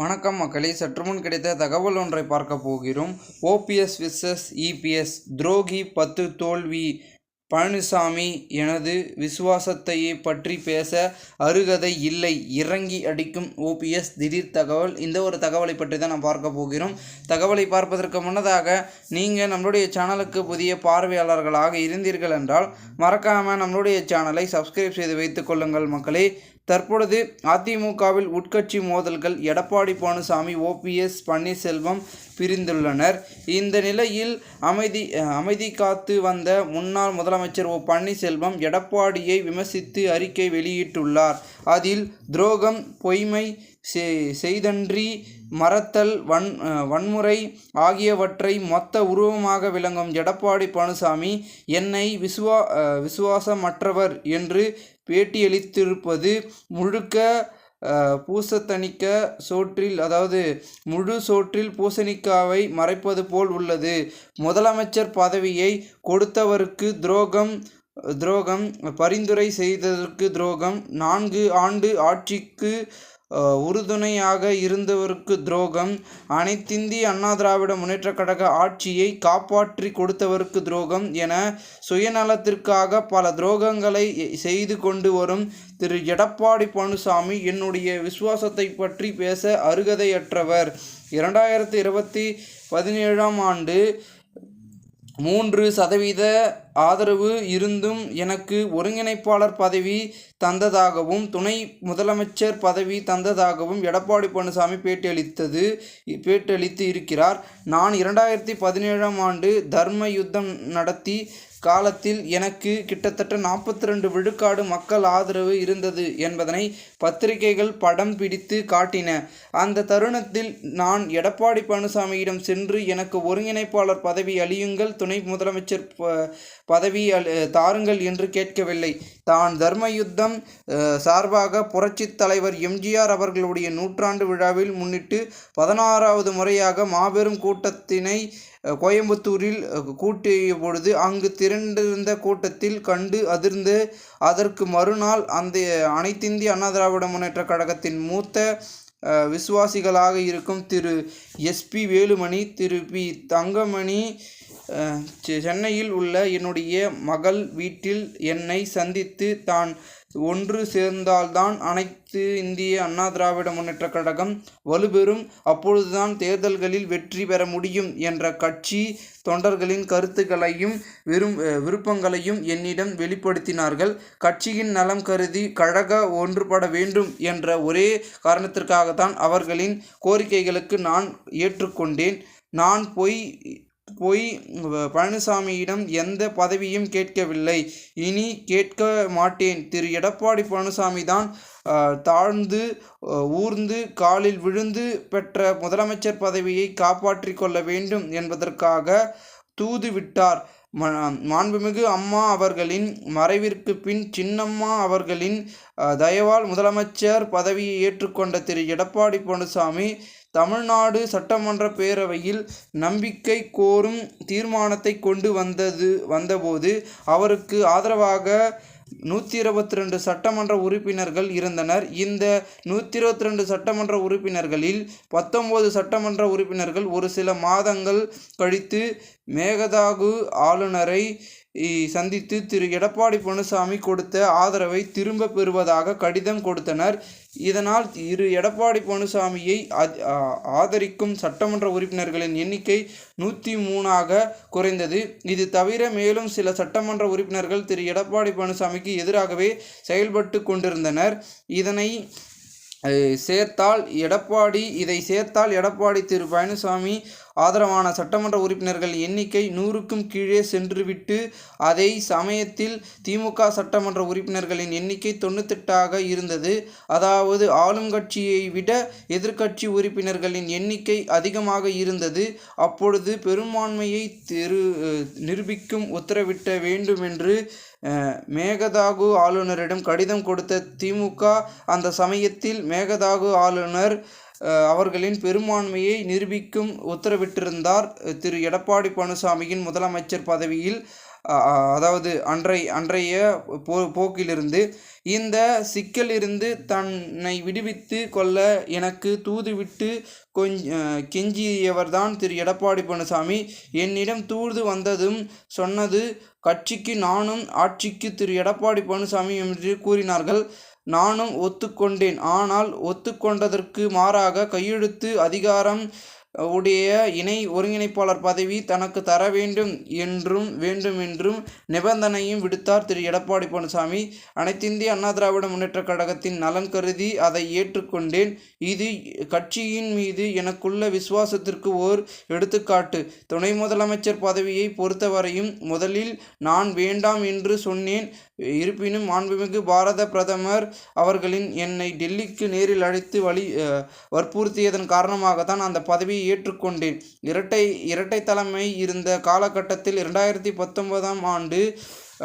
வணக்கம் மக்களே. சற்றுமுன் கிடைத்த தகவல் ஒன்றை பார்க்க போகிறோம். ஓபிஎஸ் விசஸ் இபிஎஸ் துரோகி பத்து தோல்வி பழனிசாமி எனது விசுவாசத்தையே பற்றி பேச அருகதை இல்லை. இறங்கி அடிக்கும் ஓபிஎஸ் திடீர் தகவல். இந்த ஒரு தகவலை பற்றி தான் நாம் பார்க்க போகிறோம். தகவலை பார்ப்பதற்கு முன்னதாக நீங்கள் நம்மளுடைய சேனலுக்கு புதிய பார்வையாளர்களாக இருந்தீர்கள் என்றால் மறக்காமல் நம்மளுடைய சேனலை சப்ஸ்கிரைப் செய்து வைத்துக் கொள்ளுங்கள் மக்களே. தற்பொழுது அதிமுகவில் உட்கட்சி மோதல்கள் எடப்பாடி பழனிசாமி ஓபிஎஸ் பன்னீர்செல்வம் பிரிந்துள்ளனர். இந்த நிலையில் அமைதி அமைதி காத்து வந்த முன்னாள் முதலமைச்சர் ஓ. பன்னீர்செல்வம் எடப்பாடியை விமர்சித்து அறிக்கை வெளியிட்டுள்ளார். அதில் துரோகம் பொய்மை செய்தன்றி மறத்தல் வன் வன்முறை ஆகியவற்றை மொத்த உருவமாக விளங்கும் எடப்பாடி பழனிசாமி என்னை விசுவா விசுவாசமற்றவர் என்று பேட்டியளித்திருப்பது முழுக்க பூசத்தணிக்க சோற்றில் அதாவது முழு சோற்றில் பூசணிக்காவை மறைப்பது போல் உள்ளது. முதலமைச்சர் பதவியை கொடுத்தவருக்கு துரோகம் துரோகம் பரிந்துரை செய்ததற்கு துரோகம் நான்கு ஆண்டு ஆட்சிக்கு உறுதுணையாக இருந்தவருக்கு துரோகம். அனைத்திந்திய அண்ணா திராவிட முன்னேற்றக் கழக ஆட்சியை காப்பாற்றி கொடுத்தவருக்கு துரோகம் என சுயநலத்திற்காக பல துரோகங்களை செய்து கொண்டு வரும் திரு. எடப்பாடி பழனிசாமி என்னுடைய விசுவாசத்தை பற்றி பேச அருகதையற்றவர். இரண்டாயிரத்தி இருபத்தி பதினேழாம் ஆண்டு மூன்று சதவீத ஆதரவு இருந்தும் எனக்கு ஒருங்கிணைப்பாளர் பதவி தந்ததாகவும் துணை முதலமைச்சர் பதவி தந்ததாகவும் எடப்பாடி பழனிசாமி பேட்டியளித்தது பேட்டியளித்து இருக்கிறார். நான் இரண்டாயிரத்தி பதினேழாம் ஆண்டு தர்ம யுத்தம் நடத்தி காலத்தில் எனக்கு கிட்டத்தட்ட நாற்பத்தி ரெண்டு விழுக்காடு மக்கள் ஆதரவு இருந்தது என்பதனை பத்திரிகைகள் படம் பிடித்து காட்டின. அந்த தருணத்தில் நான் எடப்பாடி பழனிசாமியிடம் சென்று எனக்கு ஒருங்கிணைப்பாளர் பதவி அளியுங்கள் துணை முதலமைச்சர் ப- பதவி தாருங்கள் என்று கேட்கவில்லை. தான் தர்ம யுத்தம் சார்பாக புரட்சித் தலைவர் எம்ஜிஆர் அவர்களுடைய நூற்றாண்டு விழாவில் முன்னிட்டு பதினாறாவது முறையாக மாபெரும் கூட்டத்தினை கோயம்புத்தூரில் கூட்டிய பொழுது அங்கு திரண்டிருந்த கூட்டத்தில் கண்டு அதிர்ந்து அதற்கு மறுநாள் அந்த அனைத்திந்திய அண்ணா திராவிட முன்னேற்ற கழகத்தின் மூத்த விசுவாசிகளாக இருக்கும் திரு எஸ்பி வேலுமணி திரு பி தங்கமணி சென்னையில் உள்ள என்னுடைய மகள் வீட்டில் என்னை சந்தித்து தான் ஒன்று சேர்ந்தால்தான் அனைத்து இந்திய அண்ணா திராவிட முன்னேற்றக் கழகம் வலுப்பெறும் அப்பொழுதுதான் தேர்தல்களில் வெற்றி பெற முடியும் என்ற கட்சி தொண்டர்களின் கருத்துக்களையும் விரும் விருப்பங்களையும் என்னிடம் வெளிப்படுத்தினார்கள். கட்சியின் நலம் கருதி கழக ஒன்றுபட வேண்டும் என்ற ஒரே காரணத்திற்காகத்தான் அவர்களின் கோரிக்கைகளுக்கு நான் ஏற்றுக்கொண்டேன். நான் பொய் போய் பழனிசாமியிடம் எந்த பதவியும் கேட்கவில்லை. இனி கேட்க மாட்டேன். திரு. எடப்பாடி பழனிசாமி தான் தாழ்ந்து ஊர்ந்து காலில் விழுந்து பெற்ற முதலமைச்சர் பதவியை காப்பாற்றிக் கொள்ள வேண்டும் என்பதற்காக தூது விட்டார். மாண்புமிகு அம்மா அவர்களின் மறைவிற்கு பின் சின்னம்மா அவர்களின் தயவால் முதலமைச்சர் பதவியை ஏற்றுக்கொண்ட திரு. எடப்பாடி பழனிசாமி தமிழ்நாடு சட்டமன்ற பேரவையில் நம்பிக்கை கோரும் தீர்மானத்தை கொண்டு வந்தது வந்தபோது அவருக்கு ஆதரவாக நூற்றி இருபத்தி ரெண்டு சட்டமன்ற உறுப்பினர்கள் இருந்தனர். இந்த நூற்றி இருபத்தி ரெண்டு சட்டமன்ற உறுப்பினர்களில் பத்தொம்போது சட்டமன்ற உறுப்பினர்கள் ஒரு சில மாதங்கள் கழித்து மேகதாகு ஆளுநரை சந்தித்து திரு எடப்பாடி பழனிசாமி கொடுத்த ஆதரவை திரும்ப பெறுவதாக கடிதம் கொடுத்தனர். இதனால் இரு எடப்பாடி பழனிசாமியை ஆதரிக்கும் சட்டமன்ற உறுப்பினர்களின் எண்ணிக்கை நூற்றி மூணாக குறைந்தது. இது தவிர மேலும் சில சட்டமன்ற உறுப்பினர்கள் திரு எடப்பாடி பழனிசாமிக்கு எதிராகவே செயல்பட்டு கொண்டிருந்தனர். இதனை சேர்த்தால் எடப்பாடி இதை சேர்த்தால் எடப்பாடி திரு பழனிசாமி ஆதரவான சட்டமன்ற உறுப்பினர்கள் எண்ணிக்கை நூறுக்கும் கீழே சென்றுவிட்டு அதே சமயத்தில் திமுக சட்டமன்ற உறுப்பினர்களின் எண்ணிக்கை தொண்ணூத்தெட்டாக இருந்தது. அதாவது ஆளும் கட்சியை விட எதிர்க்கட்சி உறுப்பினர்களின் எண்ணிக்கை அதிகமாக இருந்தது. அப்பொழுது பெரும்பான்மையை திரு நிரூபிக்கும் உத்தரவிட்ட வேண்டும் என்று மேகதாகு ஆளுநரிடம் கடிதம் கொடுத்த திமுக அந்த சமயத்தில் மேகதாகு ஆளுநர் அவர்களின் பெரும்பான்மையை நிரூபிக்கும் உத்தரவிட்டிருந்தார் திரு எடப்பாடி பழனிசாமியின் முதலமைச்சர் பதவியில் அதாவது அன்றை அன்றைய போ போக்கிலிருந்து இந்த சிக்கலிருந்து தன்னை விடுவித்து கொள்ள எனக்கு தூதுவிட்டு கொஞ்ச கெஞ்சியவர்தான் திரு எடப்பாடி பழனிசாமி. என்னிடம் தூது வந்ததும் சொன்னது கட்சிக்கு நானும் ஆட்சிக்கு திரு எடப்பாடி பழனிசாமி என்று கூறினார்கள். நானும் ஒத்துக்கொண்டேன். ஆனால் ஒத்துக்கொண்டதற்கு மாறாக கையெழுத்து அதிகாரம் உடைய இணை ஒருங்கிணைப்பாளர் பதவி தனக்கு தர வேண்டும் என்றும் வேண்டும் என்றும் நிபந்தனையும் விடுத்தார் திரு. எடப்பாடி பழனிசாமி. அனைத்திந்திய அண்ணா திராவிட முன்னேற்றக் கழகத்தின் நலன் கருதி அதை ஏற்றுக்கொண்டேன். இது கட்சியின் மீது எனக்குள்ள விசுவாசத்திற்கு ஓர் எடுத்துக்காட்டு. துணை முதலமைச்சர் பதவியை பொறுத்தவரையும் முதலில் நான் வேண்டாம் என்று சொன்னேன். இருப்பினும் மாண்புமிகு பாரத பிரதமர் அவர்களின் என்னை டெல்லிக்கு நேரில் அழைத்து வழி வற்புறுத்தியதன் காரணமாகத்தான் அந்த பதவியை ஏற்றுக்கொண்டேன். இரட்டை இரட்டை தலைமை இருந்த காலகட்டத்தில் இரண்டாயிரத்தி பத்தொன்பதாம் ஆண்டு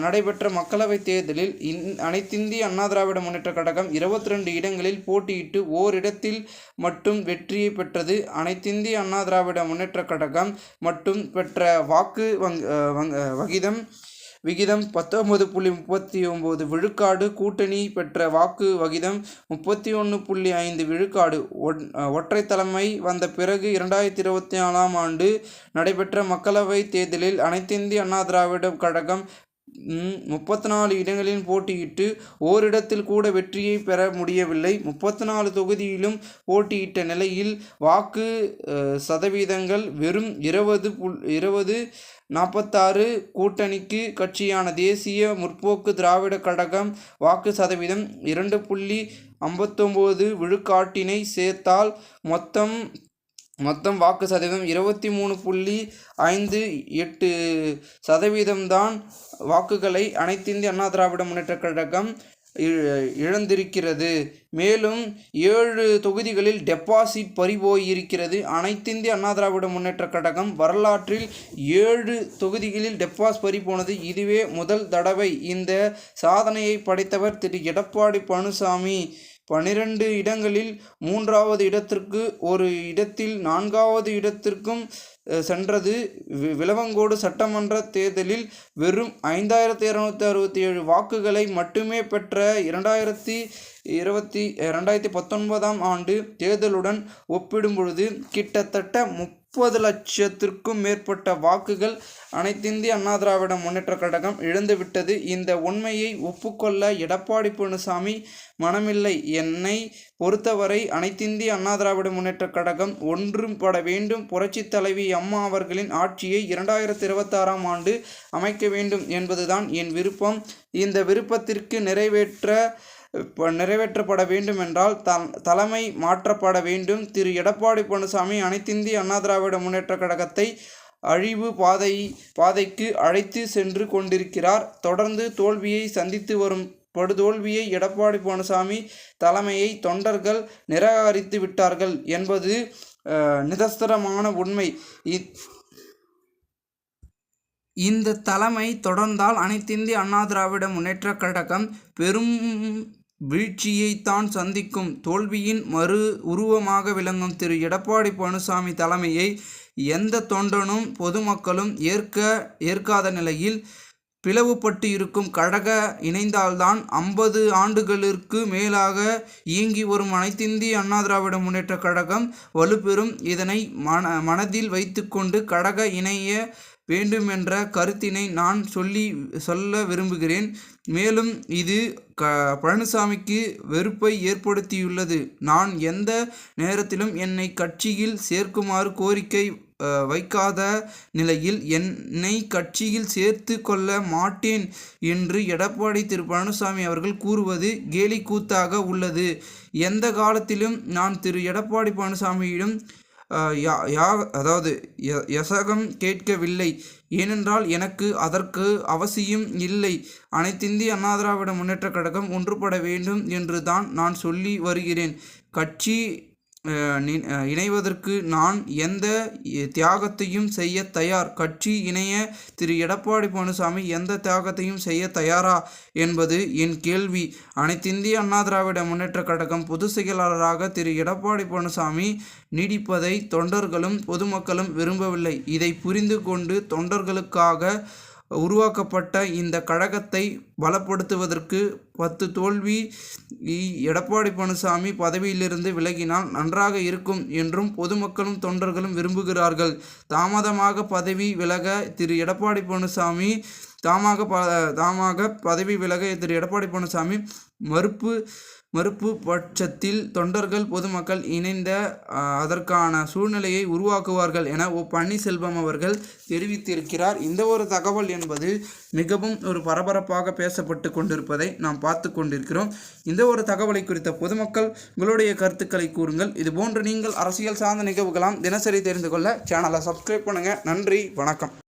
நடைபெற்ற மக்களவைத் தேர்தலில் இந் அனைத்திந்திய அண்ணா திராவிட முன்னேற்றக் கழகம் இருபத்தி ரெண்டு இடங்களில் போட்டியிட்டு ஓரிடத்தில் மட்டும் வெற்றியை பெற்றது. அனைத்திந்திய அண்ணா திராவிட முன்னேற்றக் கழகம் மட்டும் பெற்ற வாக்கு வங் வங் வகிதம் விகிதம் பத்தொன்பது புள்ளி முப்பத்தி ஒம்பது விழுக்காடு கூட்டணி பெற்ற வாக்கு வகிதம் முப்பத்தி ஒன்று புள்ளி ஐந்து விழுக்காடு. ஒற்றை தலைமை வந்த பிறகு இரண்டாயிரத்தி இருபத்தி நாலாம் ஆண்டு நடைபெற்ற மக்களவைத் தேர்தலில் அனைத்திந்திய அண்ணா திராவிட கழகம் முப்பத்தி நாலு இடங்களில் போட்டியிட்டு ஓரிடத்தில் கூட வெற்றியை பெற முடியவில்லை. முப்பத்தி நாலு தொகுதியிலும் போட்டியிட்ட நிலையில் வாக்கு சதவீதங்கள் வெறும் இருபது புல் இருபது நாற்பத்தாறு கூட்டணிக்கு கட்சியான தேசிய முற்போக்கு திராவிட கழகம் வாக்கு சதவீதம் இரண்டு புள்ளி ஐம்பத்தொம்போது விழுக்காட்டினை சேர்த்தால் மொத்தம் மொத்தம் வாக்கு சதவீதம் இருபத்தி மூணு புள்ளி ஐந்து எட்டு சதவீதம்தான் வாக்குகளை அனைத்திந்திய அண்ணா திராவிட முன்னேற்றக் கழகம் இழந்திருக்கிறது. மேலும் ஏழு தொகுதிகளில் டெபாசிட் பறிபோயிருக்கிறது. அனைத்திந்திய அண்ணா திராவிட முன்னேற்றக் கழகம் வரலாற்றில் ஏழு தொகுதிகளில் டெபாஸ் பறிபோனது. இதுவே முதல் தடவை இந்த சாதனையை படைத்தவர் திரு. எடப்பாடி பழனிசாமி. பனிரெண்டு இடங்களில் மூன்றாவது இடத்திற்கு ஒரு இடத்தில் நான்காவது இடத்திற்கும் சென்றது. வி- விளவங்கோடு சட்டமன்ற தேர்தலில் வெறும் ஐந்தாயிரத்தி இரநூத்தி அறுபத்தி ஏழு வாக்குகளை மட்டுமே பெற்ற இரண்டாயிரத்தி இருபத்தி ரெண்டாயிரத்தி பத்தொன்பதாம் ஆண்டு தேர்தலுடன் ஒப்பிடும் பொழுது கிட்டத்தட்ட முப்பது லட்சத்திற்கும் மேற்பட்ட வாக்குகள் அனைத்திந்திய அண்ணா திராவிட முன்னேற்றக் கழகம் இழந்துவிட்டது. இந்த உண்மையை ஒப்புக்கொள்ள எடப்பாடி பழனிசாமி மனமில்லை. என்னை பொறுத்தவரை அனைத்திந்திய அண்ணா திராவிட முன்னேற்ற கழகம் ஒன்றுபட வேண்டும். புரட்சித் தலைவி அம்மா அவர்களின் ஆட்சியை இரண்டாயிரத்தி இருபத்தாறாம் ஆண்டு அமைக்க வேண்டும் என்பதுதான் என் விருப்பம். இந்த விருப்பத்திற்கு நிறைவேற்ற ப- நிறைவேற்றப்பட வேண்டுமென்றால் த தலைமை மாற்றப்பட வேண்டும். திரு. எடப்பாடி பழனிசாமி அனைத்திந்திய அண்ணா திராவிட முன்னேற்ற கழகத்தை அழிவு பாதை பாதைக்கு அழைத்து சென்று கொண்டிருக்கிறார். தொடர்ந்து தோல்வியை சந்தித்து வரும் படுதோல்வியை எடப்பாடி பழனிசாமி தலைமையை தொண்டர்கள் நிராகரித்து விட்டார்கள் என்பது நிதஸ்தரமான உண்மை. இந்த தலைமை தொடர்ந்தால் அனைத்திந்திய அண்ணா திராவிட முன்னேற்றக் கழகம் பெரும் வீழ்ச்சியைத்தான் சந்திக்கும் தோல்வியின் மறு உருவமாக விளங்கும் திரு எடப்பாடி பழனிசாமி தலைமையை எந்த தொண்டனும் பொதுமக்களும் ஏற்க ஏற்காத நிலையில் பிளவுபட்டு இருக்கும் கழக இணைந்தால்தான் ஐம்பது ஆண்டுகளிற்கு மேலாக இயங்கி வரும் அனைத்திந்திய அண்ணா திராவிட முன்னேற்ற கழகம் வலுப்பெறும். இதனை மன மனதில் வைத்துக்கொண்டு கழக இணைய வேண்டுமென்ற கருத்தினை நான் சொல்லி சொல்ல விரும்புகிறேன். மேலும் இது க பழனிசாமிக்கு வெறுப்பை ஏற்படுத்தியுள்ளது. நான் எந்த நேரத்திலும் என்னை கட்சியில் சேர்க்குமாறு கோரிக்கை வைக்காத நிலையில் என்னை கட்சியில் சேர்த்து கொள்ள மாட்டேன் என்று எடப்பாடி திரு. பழனிசாமி அவர்கள் கூறுவது கேலி கூத்தாக உள்ளது. எந்த காலத்திலும் நான் திரு. எடப்பாடி பழனிசாமியிடம் யா யா அதாவது ய- யசகம் கேட்கவில்லை. ஏனென்றால் எனக்கு அதற்கு அவசியம் இல்லை. அனைத்திந்திய அண்ணா திராவிட முன்னேற்றக் கழகம் ஒன்றுபட வேண்டும் என்று தான் நான் சொல்லி வருகிறேன். கட்சி இணைவதற்கு நான் எந்த தியாகத்தையும் செய்ய தயார். கட்சி இணைய திரு. எடப்பாடி பழனிசாமி எந்த தியாகத்தையும் செய்ய தயாரா என்பது என் கேள்வி. அனைத்திந்திய அண்ணா திராவிட முன்னேற்ற கழகம் பொதுச் செயலாளராக திரு. எடப்பாடி பழனிசாமி நீடிப்பதை தொண்டர்களும் பொதுமக்களும் விரும்பவில்லை. இதை புரிந்து கொண்டு தொண்டர்களுக்காக உருவாக்கப்பட்ட இந்த கழகத்தை பலப்படுத்துவதற்கு பத்து தோல்வி இ- எடப்பாடி பழனிசாமி பதவியிலிருந்து விலகினால் நன்றாக இருக்கும் என்றும் பொதுமக்களும் தொண்டர்களும் விரும்புகிறார்கள். தாமதமாக பதவி விலக திரு எடப்பாடி பழனிசாமி தாமாக ப தாமாக பதவி விலக திரு எடப்பாடி பழனிசாமி மறுப்பு மறுப்பு பட்சத்தில் தொண்டர்கள் பொதுமக்கள் இணைந்த அதற்கான சூழ்நிலையை உருவாக்குவார்கள் என ஓ பன்னீர்செல்வம் அவர்கள் தெரிவித்திருக்கிறார். இந்த ஒரு தகவல் என்பது மிகவும் ஒரு பரபரப்பாக பேசப்பட்டு கொண்டிருப்பதை நாம் பார்த்து கொண்டிருக்கிறோம். இந்த ஒரு தகவலை குறித்த பொதுமக்கள் உங்களுடைய கருத்துக்களை கூறுங்கள். இது போன்று நீங்கள் அரசியல் சார்ந்த நிகழ்வுகளாம் தினசரி தெரிந்து கொள்ள சேனலை சப்ஸ்கிரைப் பண்ணுங்கள் நன்றி வணக்கம்.